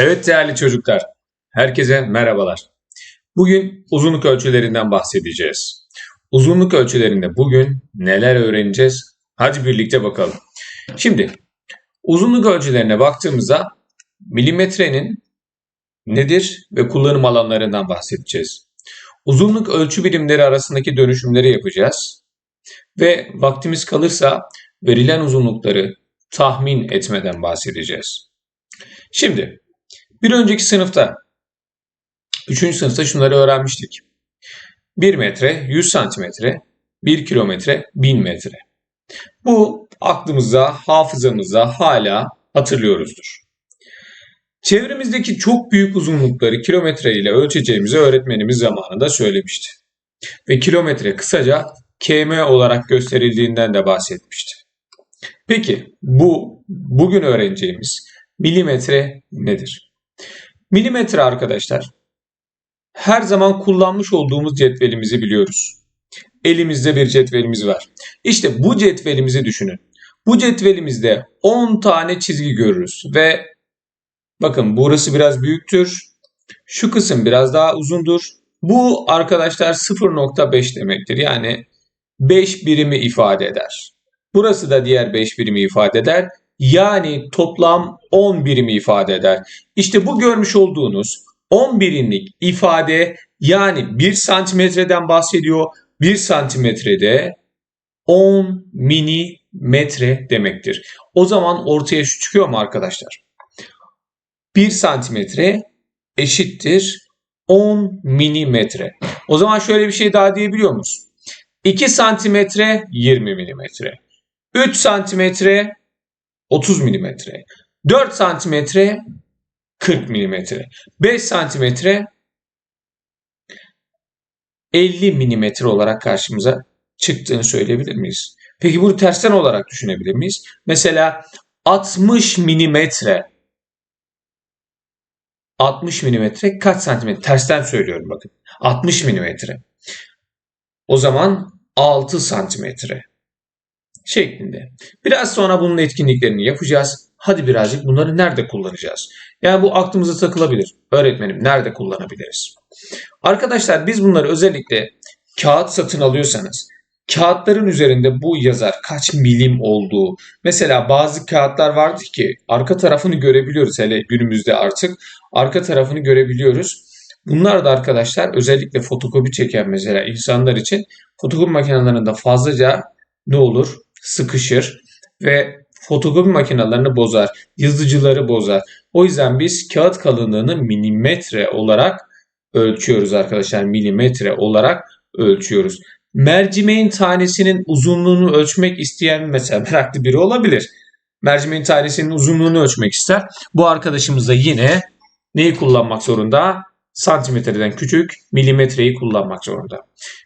Evet değerli çocuklar, herkese merhabalar. Bugün uzunluk ölçülerinden bahsedeceğiz. Uzunluk ölçülerinde bugün neler öğreneceğiz? Hadi birlikte bakalım. Şimdi uzunluk ölçülerine baktığımızda milimetrenin nedir ve kullanım alanlarından bahsedeceğiz. Uzunluk ölçü birimleri arasındaki dönüşümleri yapacağız. Ve vaktimiz kalırsa verilen uzunlukları tahmin etmeden bahsedeceğiz. Şimdi bir önceki sınıfta, 3. sınıfta şunları öğrenmiştik. 1 metre 100 santimetre, 1 kilometre 1000 metre. Bu aklımızda, hafızamızda hala hatırlıyoruzdur. Çevremizdeki çok büyük uzunlukları kilometre ile ölçeceğimizi öğretmenimiz zamanında söylemişti. Ve kilometre kısaca km olarak gösterildiğinden de bahsetmişti. Peki bu bugün öğreneceğimiz milimetre nedir? Milimetre arkadaşlar her zaman kullanmış olduğumuz cetvelimizi biliyoruz. Elimizde bir cetvelimiz var. İşte bu cetvelimizi düşünün. Bu cetvelimizde 10 tane çizgi görürüz ve bakın burası biraz büyüktür. Şu kısım biraz daha uzundur. Bu arkadaşlar 0.5 demektir. Yani 5 birimi ifade eder. Burası da diğer 5 birimi ifade eder. Yani toplam 10 birimi ifade eder. İşte bu görmüş olduğunuz 10 birimlik ifade yani 1 santimetreden bahsediyor. 1 santimetrede 10 milimetre demektir. O zaman ortaya şu çıkıyor mu arkadaşlar? 1 santimetre eşittir 10 milimetre. O zaman şöyle bir şey daha diyebiliyor muyuz? 2 santimetre 20 milimetre. 3 santimetre 30 milimetre. 4 santimetre 40 milimetre. 5 santimetre 50 milimetre olarak karşımıza çıktığını söyleyebilir miyiz? Peki bunu tersten olarak düşünebilir miyiz? Mesela 60 milimetre 60 milimetre kaç santimetre? Tersten söylüyorum bakın. 60 milimetre. O zaman 6 santimetre şeklinde. Biraz sonra bunun etkinliklerini yapacağız. Hadi birazcık bunları nerede kullanacağız? Yani bu aklımıza takılabilir. Öğretmenim nerede kullanabiliriz? Arkadaşlar biz bunları özellikle kağıt satın alıyorsanız kağıtların üzerinde bu yazar kaç milim olduğu. Mesela bazı kağıtlar vardı ki arka tarafını görebiliyoruz hele günümüzde artık. Arka tarafını görebiliyoruz. Bunlar da arkadaşlar özellikle fotokopi çeken mesela insanlar için fotokopi makinelerinde fazlaca ne olur? Sıkışır ve fotokopi makinelerini bozar, yazıcıları bozar. O yüzden biz kağıt kalınlığını milimetre olarak ölçüyoruz arkadaşlar. Milimetre olarak ölçüyoruz. Mercimeğin tanesinin uzunluğunu ölçmek isteyen mesela meraklı biri olabilir. Mercimeğin tanesinin uzunluğunu ölçmek ister. Bu arkadaşımız da yine neyi kullanmak zorunda? Santimetreden küçük milimetreyi kullanmak zorunda.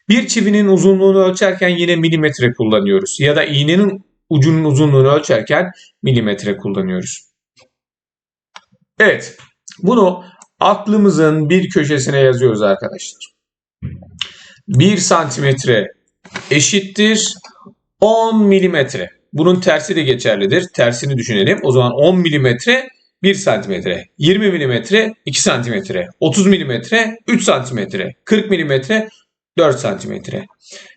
Bir çivinin uzunluğunu ölçerken yine milimetre kullanıyoruz. Ya da iğnenin ucunun uzunluğunu ölçerken milimetre kullanıyoruz. Evet, bunu aklımızın bir köşesine yazıyoruz arkadaşlar. 1 santimetre eşittir 10 milimetre. Bunun tersi de geçerlidir. Tersini düşünelim. O zaman 10 milimetre 1 santimetre, 20 milimetre 2 santimetre, 30 milimetre 3 santimetre, 40 milimetre 4 santimetre.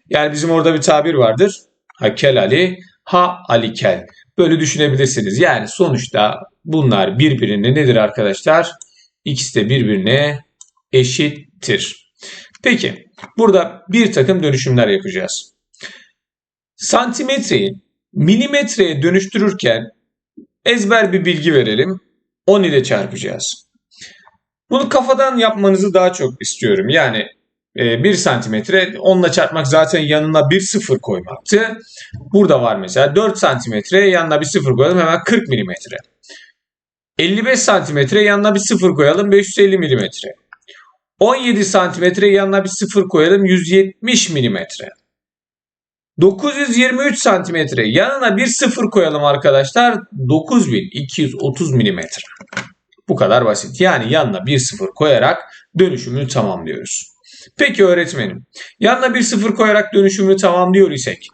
Yani bizim orada bir tabir vardır. Ha kel Ali, ha Ali kel. Böyle düşünebilirsiniz. Yani sonuçta bunlar birbirine nedir arkadaşlar? İkisi de birbirine eşittir. Peki burada bir takım dönüşümler yapacağız. Santimetreyi milimetreye dönüştürürken ezber bir bilgi verelim. 10 ile çarpacağız. Bunu kafadan yapmanızı daha çok istiyorum. Yani 1 e, santimetre 10 ile çarpmak zaten yanına bir sıfır koymaktı. Burada var mesela 4 santimetre yanına bir sıfır koyalım hemen 40 milimetre. 55 santimetre yanına bir sıfır koyalım 550 milimetre. 17 santimetre yanına bir sıfır koyalım 170 milimetre. 923 santimetre yanına bir sıfır koyalım arkadaşlar 9230 milimetre. Bu kadar basit. Yani yanına bir sıfır koyarak dönüşümünü tamamlıyoruz. Peki öğretmenim yanına bir sıfır koyarak dönüşümünü tamamlıyor isek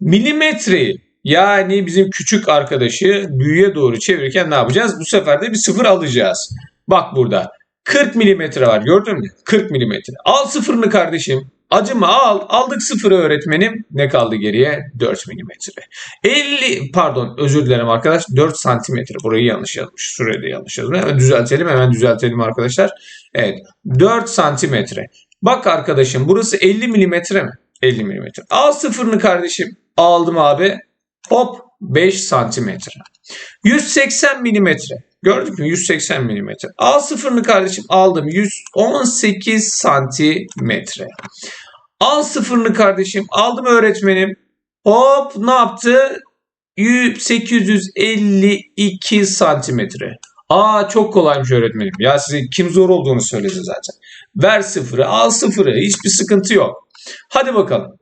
milimetreyi Yani bizim küçük arkadaşı büyüğe doğru çevirirken ne yapacağız? Bu sefer de bir sıfır alacağız. Bak burada 40 milimetre var gördün mü? 40 milimetre. Al sıfırını kardeşim. Acıma al. Aldık sıfırı öğretmenim. Ne kaldı geriye? 4 milimetre. 50 pardon özür dilerim arkadaş. 4 santimetre. Burayı yanlış yazmış. Şurayı da yanlış yazmış. Hemen düzeltelim. Hemen düzeltelim arkadaşlar. Evet. 4 santimetre. Bak arkadaşım burası 50 milimetre mi? 50 milimetre. Al sıfırını kardeşim. Aldım abi. Hop 5 santimetre. 180 milimetre. Gördük mü? 180 milimetre. Al sıfırını kardeşim aldım. 118 santimetre. Al sıfırını kardeşim aldım öğretmenim. Hop ne yaptı? 852 santimetre. Aa çok kolaymış öğretmenim. Ya size kim zor olduğunu söyledi zaten. Ver sıfırı al sıfırı hiçbir sıkıntı yok. Hadi bakalım.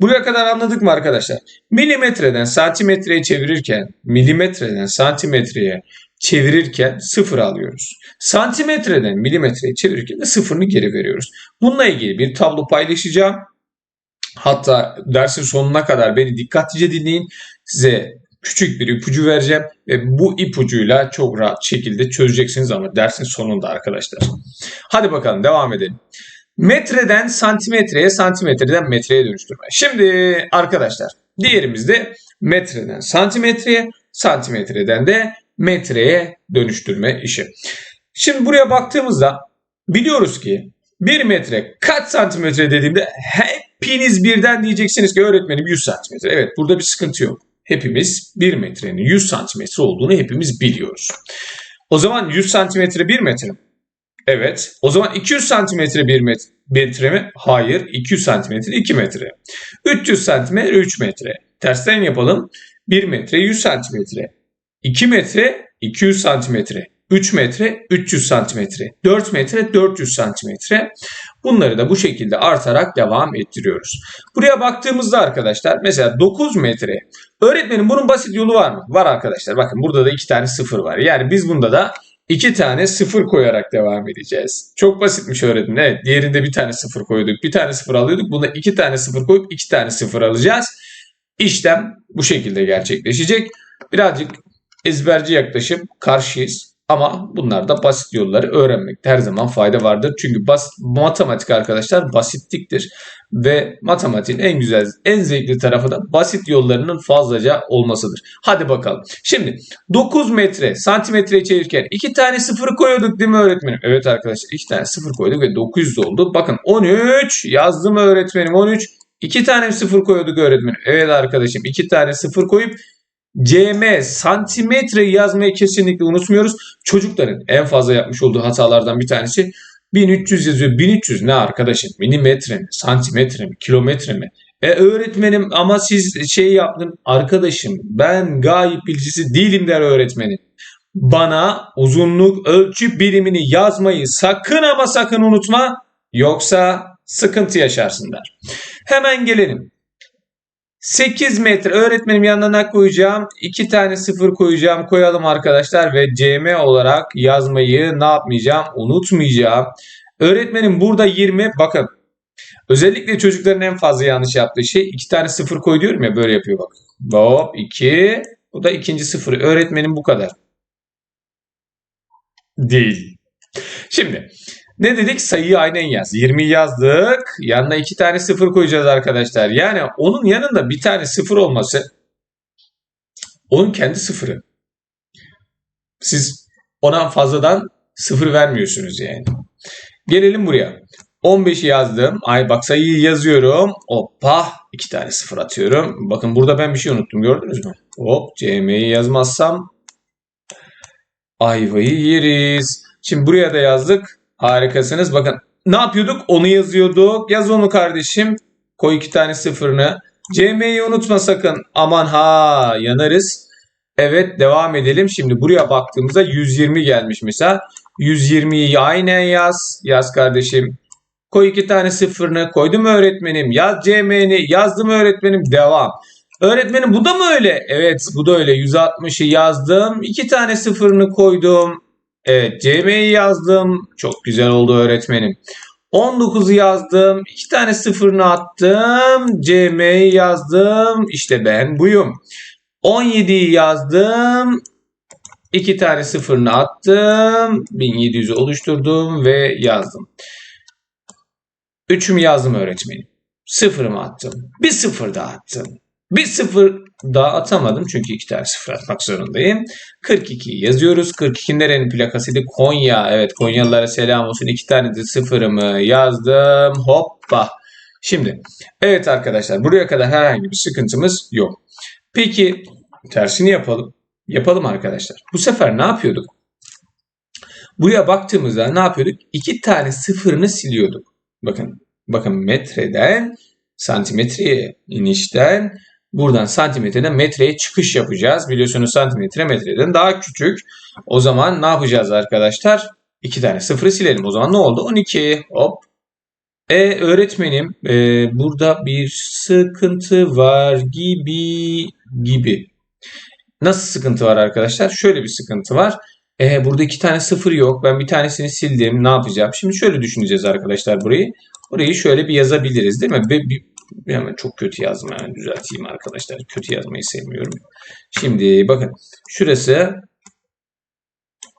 Buraya kadar anladık mı arkadaşlar? Milimetreden santimetreye çevirirken, milimetreden santimetreye çevirirken sıfır alıyoruz. Santimetreden milimetreye çevirirken de sıfırını geri veriyoruz. Bununla ilgili bir tablo paylaşacağım. Hatta dersin sonuna kadar beni dikkatlice dinleyin. Size küçük bir ipucu vereceğim ve bu ipucuyla çok rahat şekilde çözeceksiniz ama dersin sonunda arkadaşlar. Hadi bakalım devam edelim. Metreden santimetreye, santimetreden metreye dönüştürme. Şimdi arkadaşlar diğerimizde metreden santimetreye, santimetreden de metreye dönüştürme işi. Şimdi buraya baktığımızda biliyoruz ki 1 metre kaç santimetre dediğimde hepiniz birden diyeceksiniz ki öğretmenim 100 santimetre. Evet burada bir sıkıntı yok. Hepimiz 1 metrenin 100 santimetre olduğunu hepimiz biliyoruz. O zaman 100 santimetre 1 metre mi? Evet. O zaman 200 santimetre 1 metre mi? Hayır. 200 santimetre 2 metre. 300 santimetre 3 metre. Tersten yapalım. 1 metre 100 santimetre. 2 metre 200 santimetre. 3 metre 300 santimetre. 4 metre 400 santimetre. Bunları da bu şekilde artarak devam ettiriyoruz. Buraya baktığımızda arkadaşlar mesela 9 metre. Öğretmenim bunun basit yolu var mı? Var arkadaşlar. Bakın burada da 2 tane sıfır var. Yani biz bunda da 2 tane sıfır koyarak devam edeceğiz. Çok basitmiş öğretmen. Evet diğerinde bir tane sıfır koyduk. Bir tane sıfır alıyorduk. Bunda 2 tane sıfır koyup 2 tane sıfır alacağız. İşlem bu şekilde gerçekleşecek. Birazcık ezberci yaklaşım karşıyız. Ama bunlar da basit yolları öğrenmekte her zaman fayda vardır. Çünkü basit, matematik arkadaşlar basitliktir. Ve matematiğin en güzel, en zevkli tarafı da basit yollarının fazlaca olmasıdır. Hadi bakalım. Şimdi 9 metre santimetreye çevirirken 2 tane sıfır koyuyorduk değil mi öğretmenim? Evet arkadaşlar 2 tane sıfır koyduk ve 900 oldu. Bakın 13 yazdım öğretmenim 13. 2 tane sıfır koyuyorduk öğretmenim. Evet arkadaşım 2 tane sıfır koyup cm santimetre yazmayı kesinlikle unutmuyoruz. Çocukların en fazla yapmış olduğu hatalardan bir tanesi 1300 yazıyor. 1300 ne arkadaşım? Milimetre mi? Santimetre mi? Kilometre mi? E öğretmenim ama siz şey yaptın. Arkadaşım ben gayip bilgisi değilim der öğretmenim. Bana uzunluk ölçü birimini yazmayı sakın ama sakın unutma. Yoksa sıkıntı yaşarsın der. Hemen gelelim. 8 metre öğretmenim yanına koyacağım. 2 tane sıfır koyacağım. Koyalım arkadaşlar ve CM olarak yazmayı ne yapmayacağım? Unutmayacağım. Öğretmenim burada 20 bakın. Özellikle çocukların en fazla yanlış yaptığı şey 2 tane sıfır koy diyorum ya böyle yapıyor bak. Hop 2. Bu da ikinci sıfır. Öğretmenim bu kadar. Değil. Şimdi ne dedik? Sayıyı aynen yaz. 20 yazdık. Yanına iki tane sıfır koyacağız arkadaşlar. Yani onun yanında bir tane sıfır olması onun kendi sıfırı. Siz ona fazladan sıfır vermiyorsunuz yani. Gelelim buraya. 15'i yazdım. Ay bak sayıyı yazıyorum. Hoppa. iki tane sıfır atıyorum. Bakın burada ben bir şey unuttum. Gördünüz mü? Hop. CM'yi yazmazsam ayvayı yeriz. Şimdi buraya da yazdık. Harikasınız. Bakın ne yapıyorduk? Onu yazıyorduk. Yaz onu kardeşim. Koy iki tane sıfırını. CM'yi unutma sakın. Aman ha yanarız. Evet devam edelim. Şimdi buraya baktığımızda 120 gelmiş mesela. 120'yi aynen yaz. Yaz kardeşim. Koy iki tane sıfırını. Koydum öğretmenim. Yaz CM'ni. Yazdım öğretmenim. Devam. Öğretmenim bu da mı öyle? Evet bu da öyle. 160'ı yazdım. iki tane sıfırını koydum. Evet CM'yi yazdım. Çok güzel oldu öğretmenim. 19'u yazdım. 2 tane sıfırını attım. CM'yi yazdım. İşte ben buyum. 17'yi yazdım. İki tane sıfırını attım. 1700'ü oluşturdum ve yazdım. Üçümü yazdım öğretmenim. Sıfırımı attım. Bir sıfır daha attım. Bir sıfır daha atamadım çünkü iki tane sıfır atmak zorundayım. 42'yi yazıyoruz. 42 nerenin plakasıydı? Konya. Evet Konyalılara selam olsun. İki tane de sıfırımı yazdım. Hoppa. Şimdi evet arkadaşlar buraya kadar herhangi bir sıkıntımız yok. Peki tersini yapalım. Yapalım arkadaşlar. Bu sefer ne yapıyorduk? Buraya baktığımızda ne yapıyorduk? İki tane sıfırını siliyorduk. Bakın, bakın metreden santimetreye inişten buradan santimetreden metreye çıkış yapacağız. Biliyorsunuz santimetre metreden daha küçük. O zaman ne yapacağız arkadaşlar? İki tane sıfırı silelim. O zaman ne oldu? 12. Hop. E öğretmenim e, burada bir sıkıntı var gibi gibi. Nasıl sıkıntı var arkadaşlar? Şöyle bir sıkıntı var. E, burada iki tane sıfır yok. Ben bir tanesini sildim. Ne yapacağım? Şimdi şöyle düşüneceğiz arkadaşlar burayı. Burayı şöyle bir yazabiliriz değil mi? Bir, bir, hemen çok kötü yazma. Yani düzelteyim arkadaşlar. Kötü yazmayı sevmiyorum. Şimdi bakın. Şurası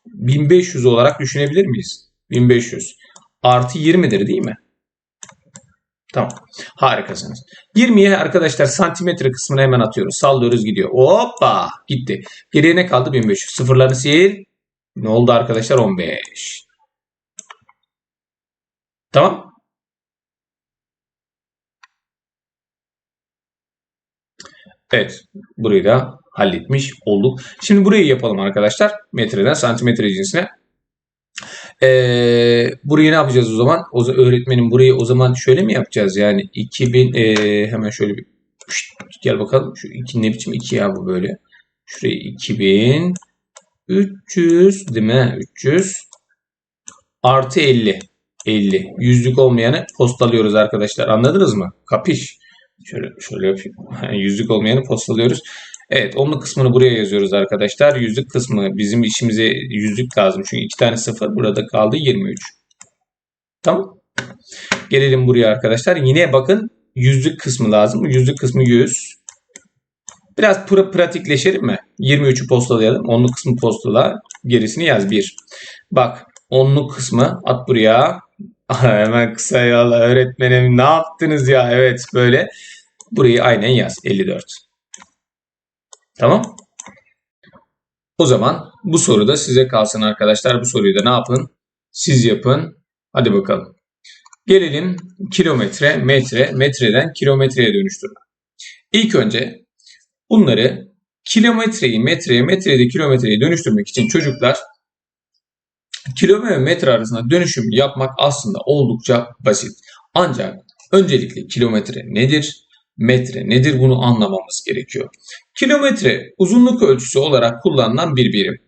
1500 olarak düşünebilir miyiz? 1500. Artı 20'dir değil mi? Tamam. Harikasınız. 20'ye arkadaşlar santimetre kısmına hemen atıyoruz. Sallıyoruz gidiyor. Hoppa gitti. Geriye ne kaldı? 1500. Sıfırlarını sil. Ne oldu arkadaşlar? 15. Tamam. Evet. Burayı da halletmiş olduk. Şimdi burayı yapalım arkadaşlar. Metreden santimetre cinsine. Ee, burayı ne yapacağız o zaman? O öğretmenim burayı o zaman şöyle mi yapacağız? Yani 2000 e, hemen şöyle bir şşt, gel bakalım. Şu iki ne biçim 2 ya bu böyle. Şurayı 2000 300 değil mi? 300 artı 50. 50. Yüzlük olmayanı postalıyoruz arkadaşlar. Anladınız mı? Kapiş. Şöyle şöyle yapayım. Yüzlük olmayanı postalıyoruz. Evet onluk kısmını buraya yazıyoruz arkadaşlar. Yüzlük kısmı bizim işimize yüzlük lazım. Çünkü iki tane sıfır burada kaldı 23. Tamam. Gelelim buraya arkadaşlar. Yine bakın yüzlük kısmı lazım. Yüzlük kısmı 100. Biraz pra pratikleşelim mi? 23'ü postalayalım. Onluk kısmı postala. Gerisini yaz 1. Bak onluk kısmı at buraya. Hemen kısa yol öğretmenim ne yaptınız ya? Evet böyle. Burayı aynen yaz. 54. Tamam. O zaman bu soru da size kalsın arkadaşlar. Bu soruyu da ne yapın? Siz yapın. Hadi bakalım. Gelelim kilometre, metre, metreden kilometreye dönüştürme. İlk önce bunları kilometreyi metreye, metreyi de kilometreye dönüştürmek için çocuklar kilometre metre arasında dönüşüm yapmak aslında oldukça basit. Ancak öncelikle kilometre nedir? Metre nedir bunu anlamamız gerekiyor. Kilometre uzunluk ölçüsü olarak kullanılan bir birim.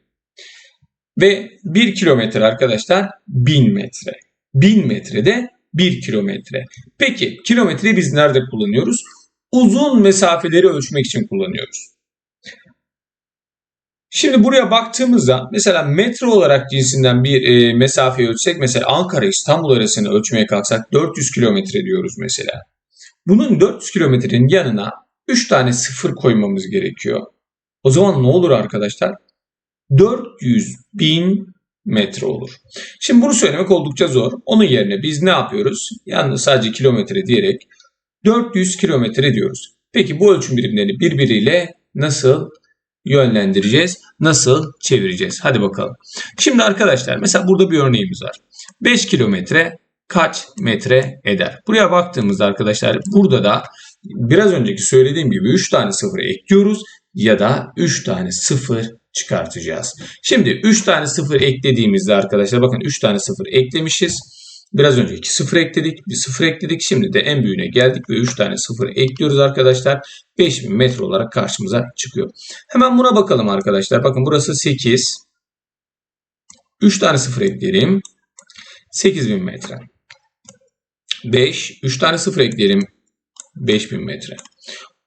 Ve 1 kilometre arkadaşlar 1000 metre. 1000 metre de 1 kilometre. Peki kilometreyi biz nerede kullanıyoruz? Uzun mesafeleri ölçmek için kullanıyoruz. Şimdi buraya baktığımızda mesela metre olarak cinsinden bir e, mesafeyi ölçsek mesela Ankara İstanbul arasını ölçmeye kalksak 400 kilometre diyoruz mesela. Bunun 400 kilometrenin yanına 3 tane sıfır koymamız gerekiyor. O zaman ne olur arkadaşlar? 400 bin metre olur. Şimdi bunu söylemek oldukça zor. Onun yerine biz ne yapıyoruz? Yalnız sadece kilometre diyerek 400 kilometre diyoruz. Peki bu ölçüm birimlerini birbiriyle nasıl yönlendireceğiz? Nasıl çevireceğiz? Hadi bakalım. Şimdi arkadaşlar mesela burada bir örneğimiz var. 5 kilometre kaç metre eder? Buraya baktığımızda arkadaşlar burada da biraz önceki söylediğim gibi 3 tane sıfır ekliyoruz ya da 3 tane sıfır çıkartacağız. Şimdi 3 tane sıfır eklediğimizde arkadaşlar bakın 3 tane sıfır eklemişiz. Biraz önce 2 sıfır ekledik, bir sıfır ekledik. Şimdi de en büyüğüne geldik ve 3 tane sıfır ekliyoruz arkadaşlar. 5000 metre olarak karşımıza çıkıyor. Hemen buna bakalım arkadaşlar. Bakın burası 8. 3 tane sıfır ekleyelim. 8000 metre. 5. 3 tane sıfır ekleyelim. 5000 metre.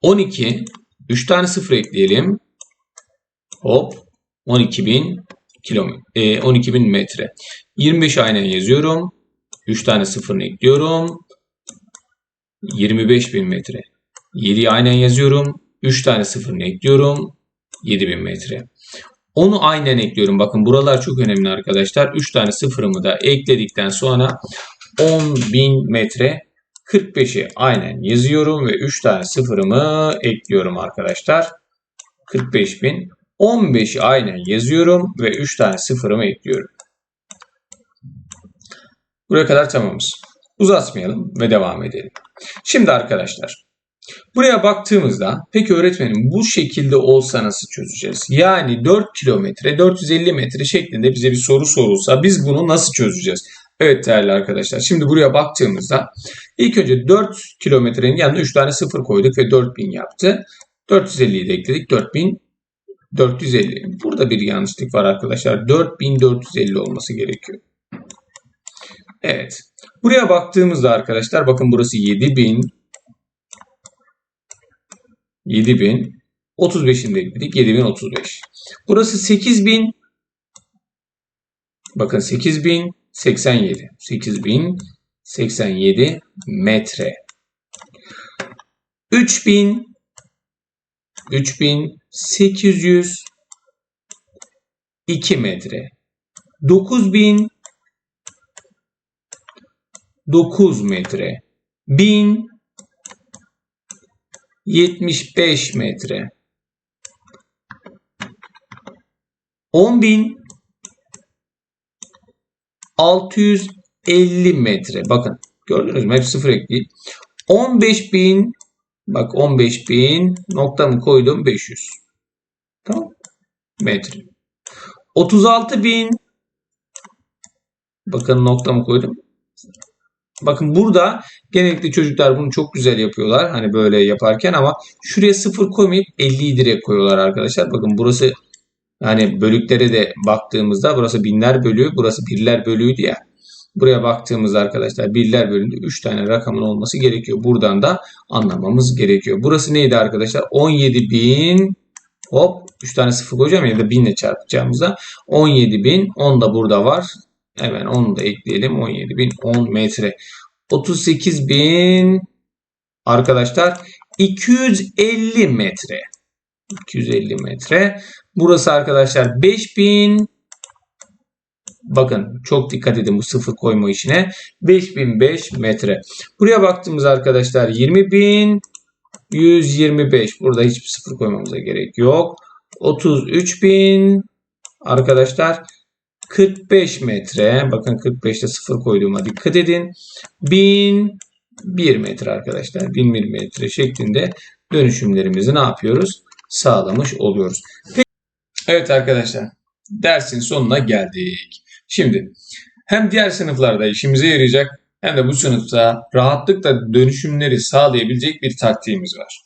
12. 3 tane sıfır ekleyelim. Hop. 12.000 kilometre. E, 12.000 metre. 25 aynen yazıyorum. 3 tane sıfırını ekliyorum. 25.000 metre. 7'yi aynen yazıyorum. 3 tane sıfırını ekliyorum. 7000 metre. Onu aynen ekliyorum. Bakın buralar çok önemli arkadaşlar. 3 tane sıfırımı da ekledikten sonra 10.000 metre 45'i aynen yazıyorum ve 3 tane sıfırımı ekliyorum arkadaşlar. 45.000 15'i aynen yazıyorum ve 3 tane sıfırımı ekliyorum. Buraya kadar tamamız. Uzatmayalım ve devam edelim. Şimdi arkadaşlar buraya baktığımızda peki öğretmenim bu şekilde olsa nasıl çözeceğiz? Yani 4 kilometre 450 metre şeklinde bize bir soru sorulsa biz bunu nasıl çözeceğiz? Evet değerli arkadaşlar şimdi buraya baktığımızda ilk önce 4 kilometrenin yanına 3 tane sıfır koyduk ve 4000 yaptı. 450'yi de ekledik 4000 450. Burada bir yanlışlık var arkadaşlar. 4450 olması gerekiyor. Evet. Buraya baktığımızda arkadaşlar bakın burası 7000 7000 35'ini de ekledik. 7035. Burası 8000 bakın 8087 8087 metre. 3000 3802 metre. 9000 9 metre. 1000 75 metre. 10.000 650 metre. Bakın gördünüz mü? Hep sıfır ekleyin. 15.000 bak 15.000 noktamı koydum 500. Tamam. Metre. 36.000 bakın noktamı koydum. Bakın burada genellikle çocuklar bunu çok güzel yapıyorlar. Hani böyle yaparken ama şuraya sıfır koymayıp 50'yi direkt koyuyorlar arkadaşlar. Bakın burası hani bölüklere de baktığımızda burası binler bölüğü, burası birler bölüğüydü ya. Buraya baktığımızda arkadaşlar birler bölümünde 3 tane rakamın olması gerekiyor. Buradan da anlamamız gerekiyor. Burası neydi arkadaşlar? 17.000 hop 3 tane sıfır koyacağım ya da 1000 ile çarpacağımızda 17.000 10 da burada var. Hemen onu da ekleyelim. 17.000 10 metre. 38.000 arkadaşlar 250 metre. 250 metre. Burası arkadaşlar 5000 Bakın çok dikkat edin bu sıfır koyma işine. 5005 metre. Buraya baktığımız arkadaşlar 20.000 125. Burada hiçbir sıfır koymamıza gerek yok. 33.000 arkadaşlar 45 metre. Bakın 45'te sıfır koyduğuma dikkat edin. 1001 metre arkadaşlar. 1001 metre şeklinde dönüşümlerimizi ne yapıyoruz? Sağlamış oluyoruz. Peki, evet arkadaşlar dersin sonuna geldik. Şimdi hem diğer sınıflarda işimize yarayacak hem de bu sınıfta rahatlıkla dönüşümleri sağlayabilecek bir taktiğimiz var.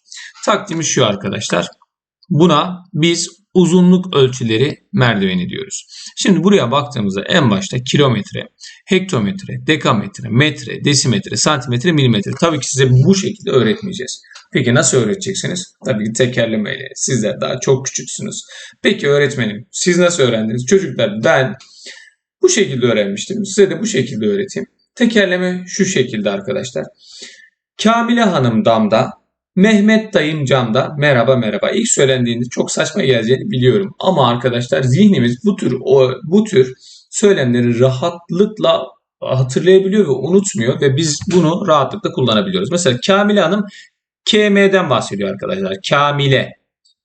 Taktiğimiz şu arkadaşlar. Buna biz uzunluk ölçüleri merdiveni diyoruz. Şimdi buraya baktığımızda en başta kilometre, hektometre, dekametre, metre, desimetre, santimetre, milimetre. Tabii ki size bu şekilde öğretmeyeceğiz. Peki nasıl öğreteceksiniz? Tabii tekerlemeyle. Sizler daha çok küçüksünüz. Peki öğretmenim siz nasıl öğrendiniz? Çocuklar ben bu şekilde öğrenmiştim. Size de bu şekilde öğreteyim. Tekerleme şu şekilde arkadaşlar. Kamile Hanım damda, Mehmet dayım camda merhaba merhaba. İlk söylendiğinde çok saçma geleceğini biliyorum. Ama arkadaşlar zihnimiz bu tür o bu tür söylemleri rahatlıkla hatırlayabiliyor ve unutmuyor ve biz bunu rahatlıkla kullanabiliyoruz. Mesela Kamile Hanım KM'den bahsediyor arkadaşlar. Kamile,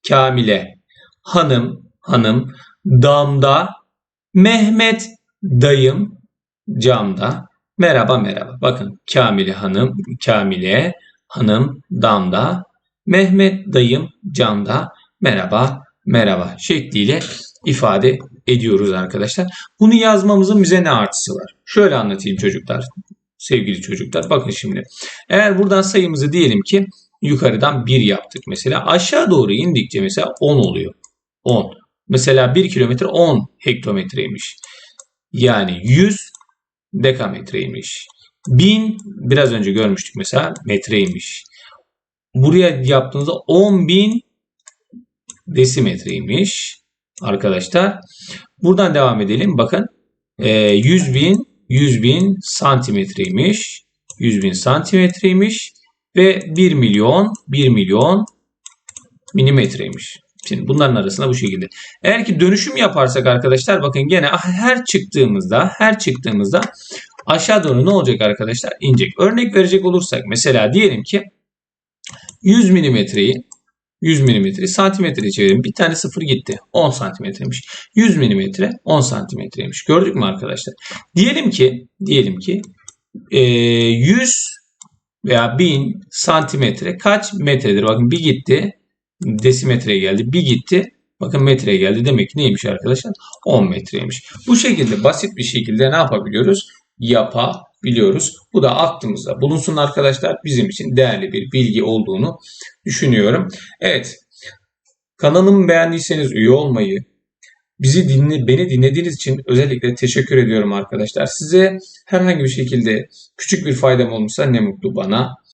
Kamile, hanım, hanım, damda, Mehmet dayım camda. Merhaba merhaba. Bakın Kamile hanım, Kamile hanım damda. Mehmet dayım camda. Merhaba merhaba şekliyle ifade ediyoruz arkadaşlar. Bunu yazmamızın bize ne artısı var? Şöyle anlatayım çocuklar. Sevgili çocuklar bakın şimdi. Eğer buradan sayımızı diyelim ki yukarıdan 1 yaptık mesela. Aşağı doğru indikçe mesela 10 oluyor. 10. Mesela 1 kilometre 10 hektometreymiş. Yani 100 dekametreymiş. 1000 biraz önce görmüştük mesela metreymiş. Buraya yaptığınızda 10.000 desimetreymiş arkadaşlar. Buradan devam edelim. Bakın 100 bin 100 bin santimetreymiş. 100 bin santimetreymiş ve 1 milyon 1 milyon milimetreymiş. Şimdi bunların arasında bu şekilde. Eğer ki dönüşüm yaparsak arkadaşlar bakın gene her çıktığımızda her çıktığımızda aşağı doğru ne olacak arkadaşlar? İnecek. Örnek verecek olursak mesela diyelim ki 100 milimetreyi 100 milimetreyi santimetreye çevirelim. Bir tane sıfır gitti. 10 santimetremiş. 100 milimetre 10 santimetreymiş. Gördük mü arkadaşlar? Diyelim ki diyelim ki e, 100 veya 1000 santimetre kaç metredir? Bakın bir gitti desimetreye geldi. Bir gitti bakın metreye geldi. Demek ki neymiş arkadaşlar? 10 metreymiş. Bu şekilde basit bir şekilde ne yapabiliyoruz? Yapabiliyoruz. Bu da aklımızda bulunsun arkadaşlar. Bizim için değerli bir bilgi olduğunu düşünüyorum. Evet. Kanalımı beğendiyseniz üye olmayı, bizi dinle, beni dinlediğiniz için özellikle teşekkür ediyorum arkadaşlar. Size herhangi bir şekilde küçük bir faydam olmuşsa ne mutlu bana.